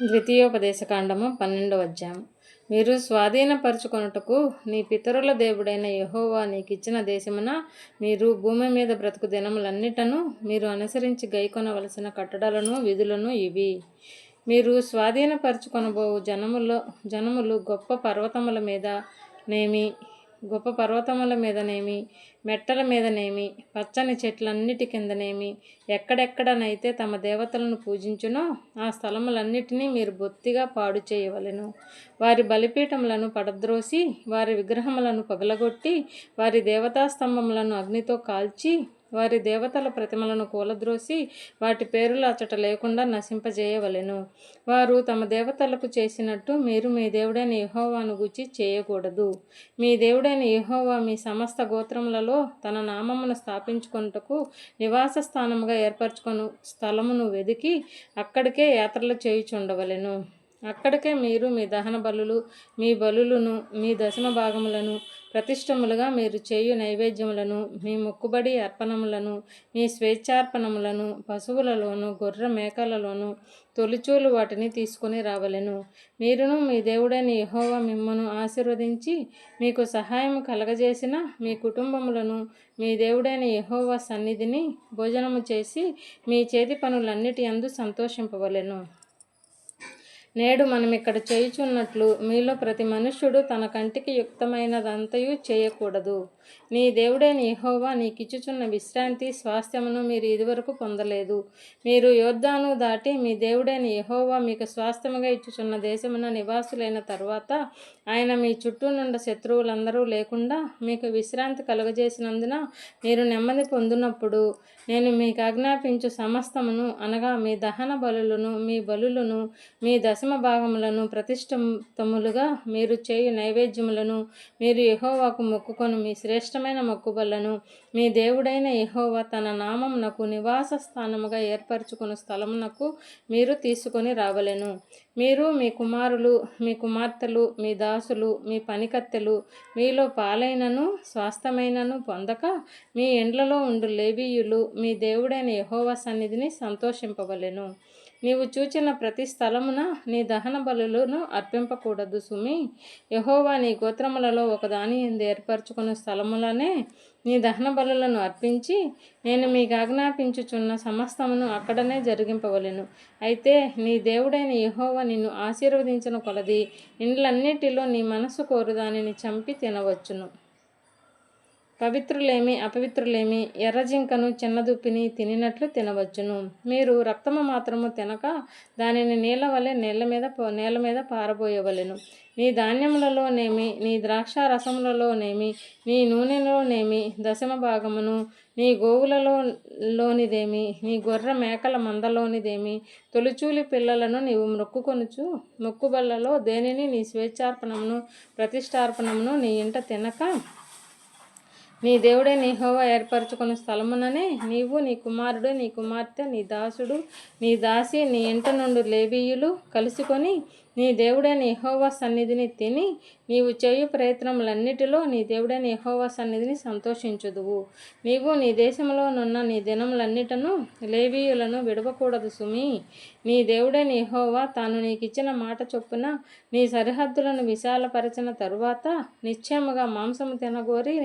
ద్వితీయోపదేశకాండము పన్నెండవ అధ్యాయం మీరు స్వాధీనపరచుకొనుటకు నీ పితరుల దేవుడైన యెహోవా నీకిచ్చిన దేశమున మీరు భూమి మీద బ్రతుకు దినములన్నిటను మీరు అనుసరించి గైకొనవలసిన కట్టడలను విధులను ఇవి. మీరు స్వాధీనపరచుకొనబో జనములో జనములు గొప్ప పర్వతముల మీద నేమి గొప్ప పర్వతముల మీదనేమి మెట్టల మీదనేమి పచ్చని చెట్లన్నిటి కిందనేమి ఎక్కడెక్కడనైతే తమ దేవతలను పూజించునో ఆ స్థలములన్నిటినీ మీరు బొత్తిగా పాడు చేయవలెను. వారి బలిపీఠములను పడద్రోసి వారి విగ్రహములను పగలగొట్టి వారి దేవతాస్తంభములను అగ్నితో కాల్చి వారి దేవతల ప్రతిమలను కూలద్రోసి వాటి పేరులు అచ్చట లేకుండా నశింపజేయవలెను. వారు తమ దేవతలకు చేసినట్టు మీరు మీ దేవుడైన యహోవాను గుచ్చి చేయకూడదు. మీ దేవుడైన యహోవా మీ సమస్త గోత్రములలో తన నామమును స్థాపించుకొనుటకు నివాస స్థానముగా ఏర్పరచుకొను స్థలమును వెదికి అక్కడికే యాత్రలు చేయుచుండవలెను. అక్కడికే మీరు మీ దహన బలులు మీ బలులను మీ దశమ భాగములను ప్రతిష్టములుగా మీరు చేయు నైవేద్యములను మీ మొక్కుబడి అర్పణములను మీ స్వేచ్ఛార్పణములను పశువులలోను గొర్రె మేకలలోను తొలిచూలు వాటిని తీసుకొని రావలెను. మీరును మీ దేవుడైన యహోవ మిమ్మను ఆశీర్వదించి మీకు సహాయం కలగజేసిన మీ కుటుంబములను మీ దేవుడైన యహోవ సన్నిధిని భోజనము చేసి మీ చేతి పనులన్నిటి అందు సంతోషింపవలెను. నేడు మనం ఇక్కడ చేయుచున్నట్లు మీలో ప్రతి మనుష్యుడు తన కంటికి యుక్తమైనదంతయు చేయకూడదు. నీ దేవుడైన యహోవా నీకిచ్చుచున్న విశ్రాంతి స్వాస్థ్యమును మీరు ఇదివరకు పొందలేదు. మీరు యోద్ధాను దాటి మీ దేవుడైన యహోవా మీకు స్వాస్థ్యముగా ఇచ్చుచున్న దేశమున నివాసులైన తర్వాత ఆయన మీ చుట్టూ నుండి శత్రువులందరూ లేకుండా మీకు విశ్రాంతి కలుగజేసినందున మీరు నెమ్మది పొందినప్పుడు నేను మీకు ఆజ్ఞాపించు సమస్తమును అనగా మీ దహన బలులను మీ బలులను మీ దశమ భాగములను ప్రతిష్టములుగా మీరు చేయు నైవేద్యములను మీరు యహోవాకు మొక్కుకొని మీ శ్రేష్టమైన మొక్కుబళ్ళను మీ దేవుడైన యహోవ తన నామమునకు నివాస స్థానముగా ఏర్పరచుకున్న స్థలమునకు మీరు తీసుకొని రావలెను. మీరు మీ కుమారులు మీ కుమార్తెలు మీ దాసులు మీ పనికత్తెలు మీలో పాలైనను స్వాస్థమైనను పొందక మీ ఇండ్లలో ఉండు లేబీయులు మీ దేవుడైన యహోవ సన్నిధిని సంతోషింపవలెను. నీవు చూచిన ప్రతి స్థలమున నీ దహన బలులను అర్పింపకూడదు సుమి. యహోవా నీ గోత్రములలో ఒకదాని ఎందు ఏర్పరచుకున్న స్థలములనే నీ దహన బలులను అర్పించి నేను మీకు ఆజ్ఞాపించుచున్న సమస్తమును అక్కడనే జరిగింపవలెను. అయితే నీ దేవుడైన యహోవా నిన్ను ఆశీర్వదించిన కొలది ఇండ్లన్నిటిలో నీ మనసు కోరు దానిని చంపి తినవచ్చును. పవిత్రులేమి అపవిత్రులేమి ఎర్రజింకను చిన్నదుప్పిని తినినట్లు తినవచ్చును. మీరు రక్తము మాత్రము తినక దానిని నీళ్ళ వలె నేల మీద నేల మీద పారబోయవలెను. నీ ధాన్యములలోనేమి నీ ద్రాక్ష రసములలోనేమి నీ నూనెలోనేమి దశమ భాగమును నీ గోవులలో లోనిదేమి నీ గొర్రె మేకల మందలోనిదేమి తొలిచూలి పిల్లలను నీవు మొక్కుకొనుచు మొక్కుబళ్ళలో దేనిని నీ స్వేచ్ఛార్పణమును ప్రతిష్టార్పణమును నీ ఇంట తినక నీ దేవుడే నీహోవా ఏర్పరచుకున్న స్థలముననే నీవు నీ కుమారుడు నీ కుమార్తె నీ దాసుడు నీ దాసి నీ ఇంట నుండి లేబీయులు కలుసుకొని నీ దేవుడైన యహోవా సన్నిధిని తిని నీవు చేయు ప్రయత్నములన్నిటిలో నీ దేవుడైన యహోవా సన్నిధిని సంతోషించుదువు. నీవు నీ దేశంలోనున్న నీ దినములన్నిటను లేవీయులను విడవకూడదు సుమి. నీ దేవుడైన యహోవా తాను నీకిచ్చిన మాట చొప్పున నీ సరిహద్దులను విశాలపరచిన తరువాత నిశ్చయముగా మాంసము తినగోరి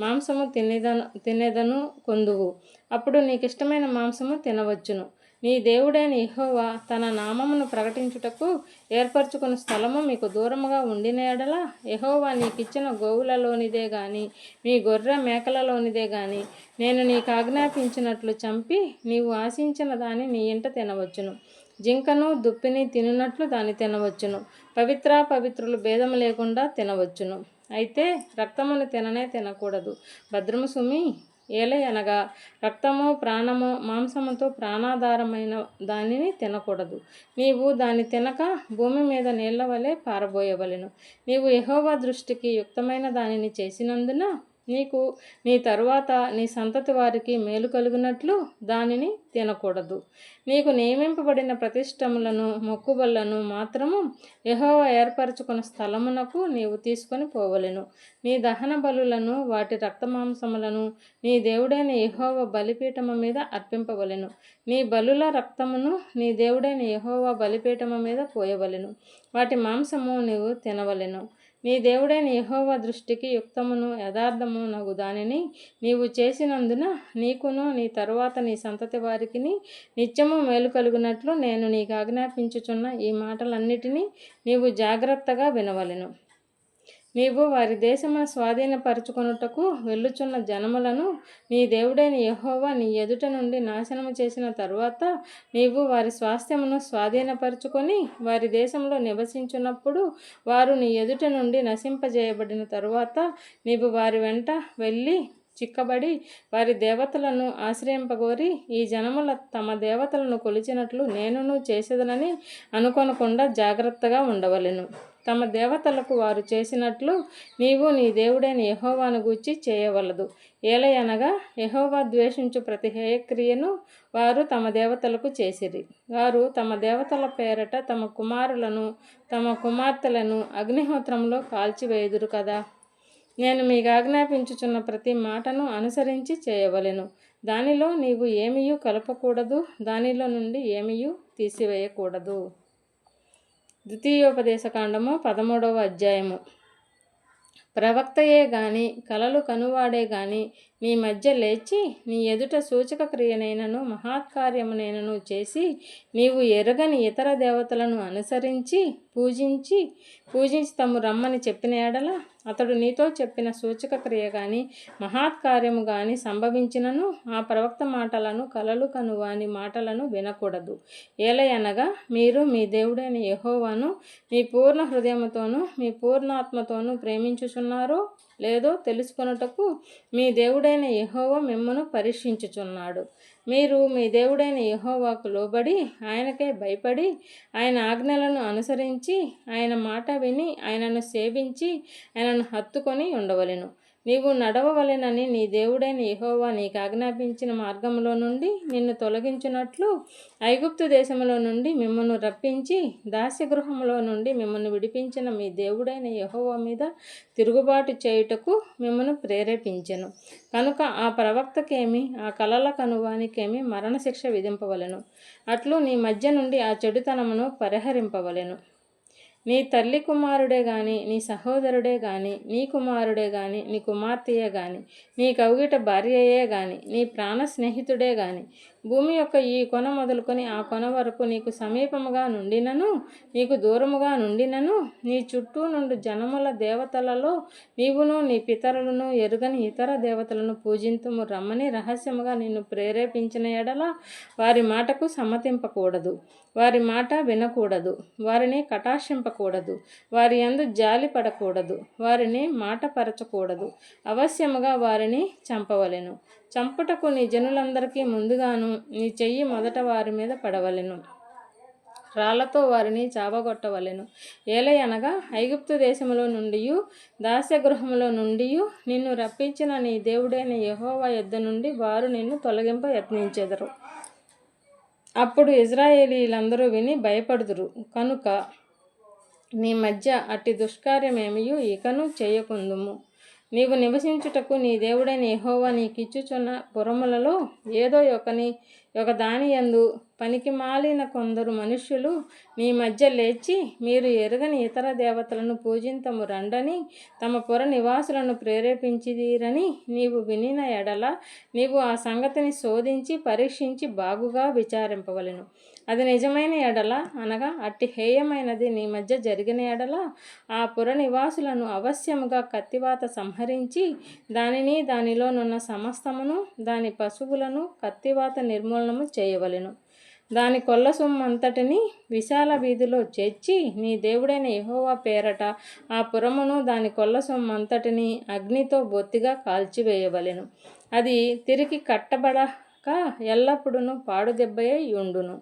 మాంసము తినేదను తినేదను కొందువు. అప్పుడు నీకిష్టమైన మాంసము తినవచ్చును. మీ దేవుడైన ఇహోవా తన నామమును ప్రకటించుటకు ఏర్పరచుకున్న స్థలము మీకు దూరముగా ఉండిన ఎడల యెహోవా నీకిచ్చిన గోవులలోనిదే గాని మీ గొర్రె మేకలలోనిదే గాని నేను నీకు ఆజ్ఞాపించినట్లు చంపి నీవు ఆశించిన దాన్ని నీ ఇంట తినవచ్చును. జింకను దుప్పిని తినున్నట్లు దాన్ని తినవచ్చును. పవిత్ర పవిత్రులు భేదము లేకుండా తినవచ్చును. అయితే రక్తమును తిననే తినకూడదు. భద్రము సుమి ఏలే అనగా రక్తము ప్రాణము మాంసముతో ప్రాణాధారమైన దానిని తినకూడదు. నీవు దాన్ని తినక భూమి మీద నీళ్ళ వలె పారబోయవలెను. నీవు యహోవా దృష్టికి యుక్తమైన దానిని చేసినందున నీకు నీ తరువాత నీ సంతతి వారికి మేలు కలుగునట్లు దానిని తినకూడదు. నీకు నియమింపబడిన ప్రతిష్టములను మొక్కుబళ్ళను మాత్రము యహోవ ఏర్పరచుకున్న స్థలమునకు నీవు తీసుకొని పోవలెను. నీ దహన బలులను వాటి రక్తమాంసములను నీ దేవుడైన యహోవ బలిపీఠము మీద అర్పింపవలెను. నీ బలుల రక్తమును నీ దేవుడైన యహోవ బలిపీఠము మీద పోయవలెను. వాటి మాంసము నీవు తినవలెను. నీ దేవుడైన యహోవ దృష్టికి యుక్తమును యథార్థమునగు దానిని నీవు చేసినందున నీకును నీ తరువాత నీ సంతతి వారికి నిత్యము మేలు కలుగునట్లు నేను నీకు ఆజ్ఞాపించుచున్న ఈ మాటలన్నిటినీ నీవు జాగ్రత్తగా వినవలెను. నీవు వారి దేశమును స్వాధీనపరచుకొనుటకు వెళ్ళుచున్న జనములను నీ దేవుడైన యహోవా నీ ఎదుట నుండి నాశనము చేసిన తరువాత నీవు వారి స్వాస్థ్యమును స్వాధీనపరచుకొని వారి దేశంలో నివసించున్నప్పుడు వారు నీ ఎదుట నుండి నశింపజేయబడిన తరువాత నీవు వారి వెంట వెళ్ళి చిక్కబడి వారి దేవతలను ఆశ్రయింపగోరి ఈ జనముల తమ దేవతలను కొలిచినట్లు నేనును చేసేదనని అనుకొనకుండా జాగ్రత్తగా ఉండవలెను. తమ దేవతలకు వారు చేసినట్లు నీవు నీ దేవుడైన యహోవాను గూర్చి చేయవలదు. ఏలయనగా యహోవా ద్వేషించు ప్రతి హేయక్రియను వారు తమ దేవతలకు చేసిరి. వారు తమ దేవతల పేరట తమ కుమారులను తమ కుమార్తెలను అగ్నిహోత్రంలో కాల్చివేయుదురు కదా. నేను మీకు ఆజ్ఞాపించుచున్న ప్రతి మాటను అనుసరించి చేయవలెను. దానిలో నీవు ఏమీయూ కలపకూడదు. దానిలో నుండి ఏమీయూ తీసివేయకూడదు. ద్వితీయోపదేశకాండము పదమూడవ అధ్యాయము. ప్రవక్తయే గాని కలలు కనువాడే గాని మీ మధ్య లేచి నీ ఎదుట సూచక క్రియనైనను మహాత్కార్యమునైనను చేసి నీవు ఎరగని ఇతర దేవతలను అనుసరించి పూజించి పూజించి తము రమ్మని చెప్పిన ఎడల అతడు నీతో చెప్పిన సూచక క్రియ కానీ మహాత్కార్యము కానీ సంభవించినను ఆ ప్రవక్త మాటలను కలలు కనువాని మాటలను వినకూడదు. ఏలయనగా మీరు మీ దేవుడైన యహోవాను మీ పూర్ణ హృదయముతోనూ మీ పూర్ణాత్మతోనూ ప్రేమించుచున్నారు లేదో తెలుసుకొనుటకు మీ దేవుడైన యహోవ మిమ్మను పరీక్షించుచున్నాడు. మీరు మీ దేవుడైన యహోవాకు లోబడి ఆయనకే భయపడి ఆయన ఆజ్ఞలను అనుసరించి ఆయన మాట విని ఆయనను సేవించి ఆయనను హత్తుకొని ఉండవలెను. నీవు నడవవలెనని నీ దేవుడైన యహోవా నీకు ఆజ్ఞాపించిన మార్గంలో నుండి నిన్ను తొలగించినట్లు ఐగుప్తు దేశంలో నుండి మిమ్మల్ని రప్పించి దాస్యగృహంలో నుండి మిమ్మల్ని విడిపించిన మీ దేవుడైన యహోవా మీద తిరుగుబాటు చేయుటకు మిమ్మల్ని ప్రేరేపించెను. కనుక ఆ ప్రవక్తకేమి ఆ కలల కనువానికేమి మరణశిక్ష విధింపవలెను. అట్లు నీ మధ్య నుండి ఆ చెడుతనమును పరిహరింపవలెను. నీ తల్లి కుమారుడే గాని నీ సహోదరుడే గాని నీ కుమారుడే గాని నీ కుమార్తెయే గాని నీ కౌగిట భార్యయే గాని నీ ప్రాణ స్నేహితుడే గాని భూమి యొక్క ఈ కొన మొదలుకొని ఆ కొన వరకు నీకు సమీపముగా నుండినను నీకు దూరముగా నుండినను నీ చుట్టూ నుండి జనముల దేవతలలో నీవును నీ పితరులను ఎరుగని ఇతర దేవతలను పూజింతుము. రమ్మని రహస్యముగా నిన్ను ప్రేరేపించిన ఎడల వారి మాటకు సమ్మతింపకూడదు. వారి మాట వినకూడదు. వారిని కటాక్షింపకూడదు. వారి యందు జాలి పడకూడదు. వారిని మాట పరచకూడదు అవశ్యముగా వారిని చంపవలెను. చంపుటకు నీ జనులందరికీ ముందుగాను నీ చెయ్యి మొదట వారి మీద పడవలెను. రాళ్ళతో వారిని చావగొట్టవలెను. ఏలయనగా ఐగుప్తు దేశంలో నుండి దాస్యగృహంలో నుండి నిన్ను రప్పించిన నీ దేవుడైన యహోవా యుద్ధ నుండి వారు నిన్ను తొలగింప యత్నించెదరు. అప్పుడు ఇజ్రాయేలీలందరూ విని భయపడుదురు. కనుక నీ మధ్య అట్టి దుష్కార్యమేమియు ఇకను చేయకుందుము. నీవు నివసించుటకు నీ దేవుడైన యహోవా నీకిచ్చుచున్న పురములలో ఏదో ఒకని ఒక దాని యందు పనికి మాలిన కొందరు మనుష్యులు మీ మధ్య లేచి మీరు ఎరగని ఇతర దేవతలను పూజింతము రండని తమ పుర నివాసులను ప్రేరేపించిదీరని నీవు వినిన ఎడల నీవు ఆ సంగతిని శోధించి పరీక్షించి బాగుగా విచారింపవలెను. అది నిజమైన ఎడల అనగా అట్టి హేయమైనది నీ మధ్య జరిగిన ఎడల ఆ పుర నివాసులను అవశ్యముగా కత్తివాత సంహరించి దానిని దానిలోనున్న సమస్తమును దాని పశువులను కత్తివాత నిర్మూలనము చేయవలెను. దాని కొల్ల సొమ్మంతటిని విశాల వీధిలో చేర్చి నీ దేవుడైన యహోవా పేరట ఆ పురమును దాని కొల్ల సొమ్మంతటిని అగ్నితో బొత్తిగా కాల్చివేయవలెను. అది తిరిగి కట్టబడక ఎల్లప్పుడూ పాడుదెబ్బయే ఉండును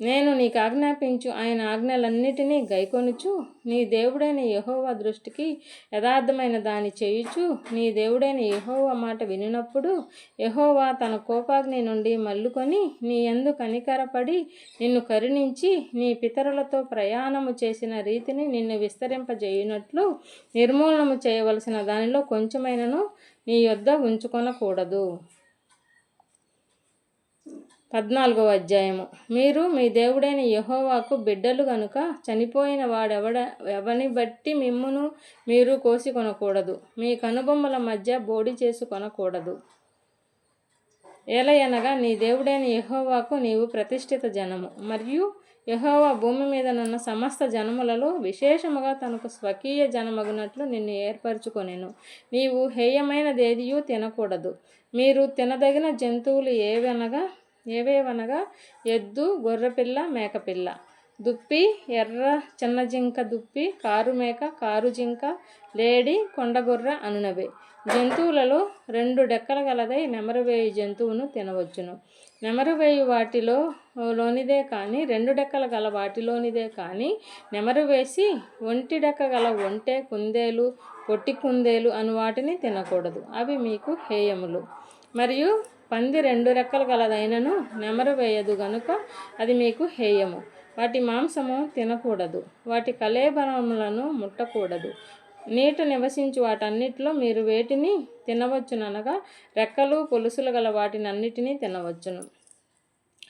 నేను నీకు ఆజ్ఞాపించు ఆయన ఆజ్ఞలన్నిటినీ గైకొనుచు నీ దేవుడైన యహోవా దృష్టికి యథార్థమైన దాని చేయుచు నీ దేవుడైన యహోవా మాట వినినప్పుడు యహోవా తన కోపాగ్ని నుండి మల్లుకొని నీ ఎందు కనికరపడి నిన్ను కరుణించి నీ పితరులతో ప్రయాణము చేసిన రీతిని నిన్ను విస్తరింపజేయునట్లు నిర్మూలనము చేయవలసిన దానిలో కొంచెమైనను నీ యొద్ద ఉంచుకొనకూడదు. పద్నాలుగవ అధ్యాయము. మీరు మీ దేవుడైన యహోవాకు బిడ్డలు గనుక చనిపోయిన వాడెవడ ఎవని బట్టి మిమ్మును మీరు కోసి కొనకూడదు. మీ కనుబొమ్మల మధ్య బోడి చేసి కొనకూడదు. ఏలయనగా నీ దేవుడైన యహోవాకు నీవు ప్రతిష్ఠిత జనము. మరియు యహోవా భూమి మీద నున్న సమస్త జనములలో విశేషముగా తనకు స్వకీయ జనమగునట్లు నిన్ను ఏర్పరచుకొనెను. నీవు హేయమైన దేదియు తినకూడదు. మీరు తినదగిన జంతువులు ఏవనగా ఏవేవనగా? ఎద్దు గొర్రెపిల్ల మేకపిల్ల. దుప్పి ఎర్ర చిన్న జింక దుప్పి కారు మేక కారు జింక లేడి కొండగొర్ర అనునవే. జంతువులలో రెండు డెక్కల గలదై నెమరువేయు జంతువును తినవచ్చును. నెమరువేయు వాటిలో లోనిదే కానీ రెండు డెక్కల గల వాటిలోనిదే కానీ నెమరు వేసి ఒంటి డెక్క గల ఒంటె కుందేలు పొట్టి కుందేలు అను వాటిని తినకూడదు. అవి మీకు హేయములు. మరియు పంది రెండు రెక్కలు గలదైనను నెమరు వేయదు గనుక అది మీకు హేయము. వాటి మాంసము తినకూడదు. వాటి కలేబరములను ముట్టకూడదు. నీట నివసించు వాటన్నిటిలో మీరు వేటిని తినవచ్చుననగా రెక్కలు పొలుసులు గల వాటిని అన్నిటినీ తినవచ్చును.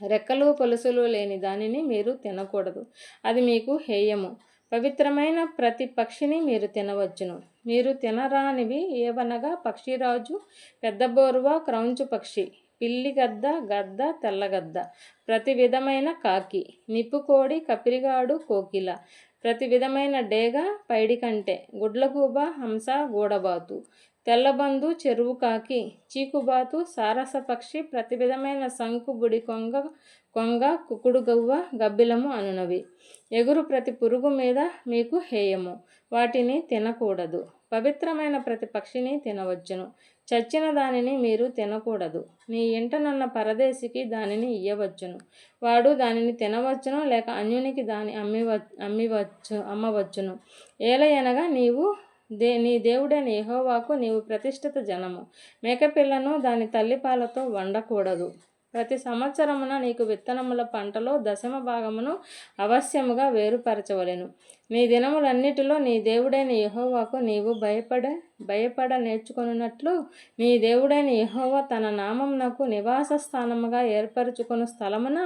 రెక్కలు పొలుసులు లేని దానిని మీరు తినకూడదు. అది మీకు హేయము. పవిత్రమైన ప్రతి పక్షిని మీరు తినవచ్చును. మీరు తినరానివి ఏవనగా పక్షిరాజు పెద్ద బోరువ క్రౌంచు పక్షి పిల్లి గద్ద గద్ద తెల్లగద్ద ప్రతి విధమైన కాకి నిప్పుకోడి కపిరిగాడు కోకిల ప్రతి విధమైన డేగ పైడికంటె గుడ్లగూబ హంస గూడబాతు. తెల్లబందు చెరువు కాకి చీకుబాతు సారస పక్షి ప్రతి విధమైన శంకు బుడి కొంగ కొంగ కుకుడు గవ్వ గబ్బిలము అనునవి. ఎగురు ప్రతి పురుగు మీద మీకు హేయము. వాటిని తినకూడదు. పవిత్రమైన ప్రతి పక్షిని తినవచ్చును. చచ్చిన దానిని మీరు తినకూడదు. మీ ఇంటనున్న పరదేశికి దానిని ఇయ్యవచ్చును. వాడు దానిని తినవచ్చును లేక అన్యునికి దాని అమ్మివ అమ్మివచ్చు అమ్మవచ్చును. ఏలయనగా నీవు దే నీ దేవుడైన యహోవాకు నీవు ప్రతిష్ఠిత జనము. మేకపిల్లను దాని తల్లిపాలతో వండకూడదు. ప్రతి సంవత్సరమున నీకు విత్తనముల పంటలో దశమ భాగమును అవశ్యముగా వేరుపరచవలెను. నీ దినములన్నిటిలో నీ దేవుడైన యహోవాకు నీవు భయపడ భయపడ నేర్చుకున్నట్లు నీ దేవుడైన యహోవా తన నామమునకు నివాస స్థానముగా ఏర్పరచుకున్న స్థలమున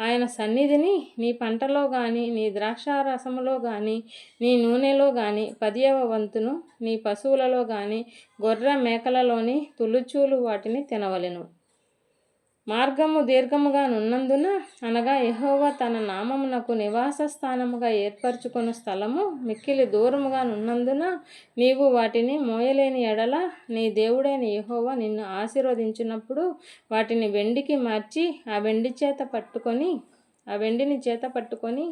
ఆయన సన్నిధిని నీ పంటలో కానీ నీ ద్రాక్షారసములో కానీ నీ నూనెలో కానీ పదియవ వంతును నీ పశువులలో కానీ గొర్రె మేకలలోని తులుచూలు వాటిని తినవలెను. మార్గము దీర్ఘముగా నున్నందున అనగా యహోవా తన నామమునకు నివాస స్థానముగా ఏర్పరచుకున్న స్థలము మిక్కిలి దూరముగా నున్నందున నీవు వాటిని మోయలేని ఎడల నీ దేవుడైన యహోవా నిన్ను ఆశీర్వదించినప్పుడు వాటిని వెండికి మార్చి ఆ వెండి చేత పట్టుకొని ఆ వెండిని చేత పట్టుకొని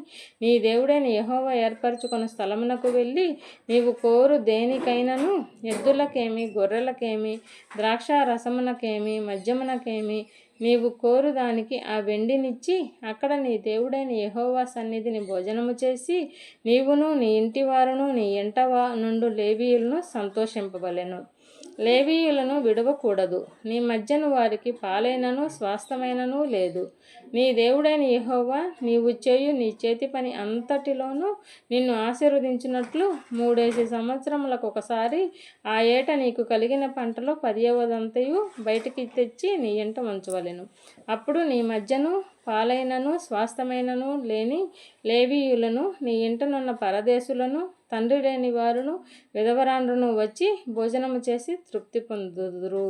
నీ దేవుడైన యహోవ ఏర్పరచుకున్న స్థలమునకు వెళ్ళి నీవు కోరు దేనికైనను ఎద్దులకేమి గొర్రెలకేమి ద్రాక్ష రసమునకేమి మద్యమునకేమి నీవు కోరుదానికి ఆ వెండినిచ్చి అక్కడ నీ దేవుడైన యహోవా సన్నిధిని భోజనము చేసి నీవును నీ ఇంటి వారును నీ ఇంట నుండు లేవీయులను సంతోషింపవలెను. లేవీయులను విడవకూడదు. నీ మధ్యను వారికి పాలైనను స్వాస్థమైనను లేదు. నీ దేవుడైన యహోవా నీవు చేయు నీ చేతి పని అంతటిలోనూ నిన్ను ఆశీర్వదించినట్లు మూడేసి సంవత్సరములకు ఒకసారి ఆ ఏట నీకు కలిగిన పంటలో పదియవదంతయు బయటికి తెచ్చి నీ ఇంట ఉంచవలెను అప్పుడు నీ మధ్యను పాలైనను స్వాస్థమైనను లేని లేవీయులను నీ ఇంటనున్న పరదేశులను తండ్రి లేని వారును విధవరాండ్రును వచ్చి భోజనము చేసి తృప్తి పొందుదురు.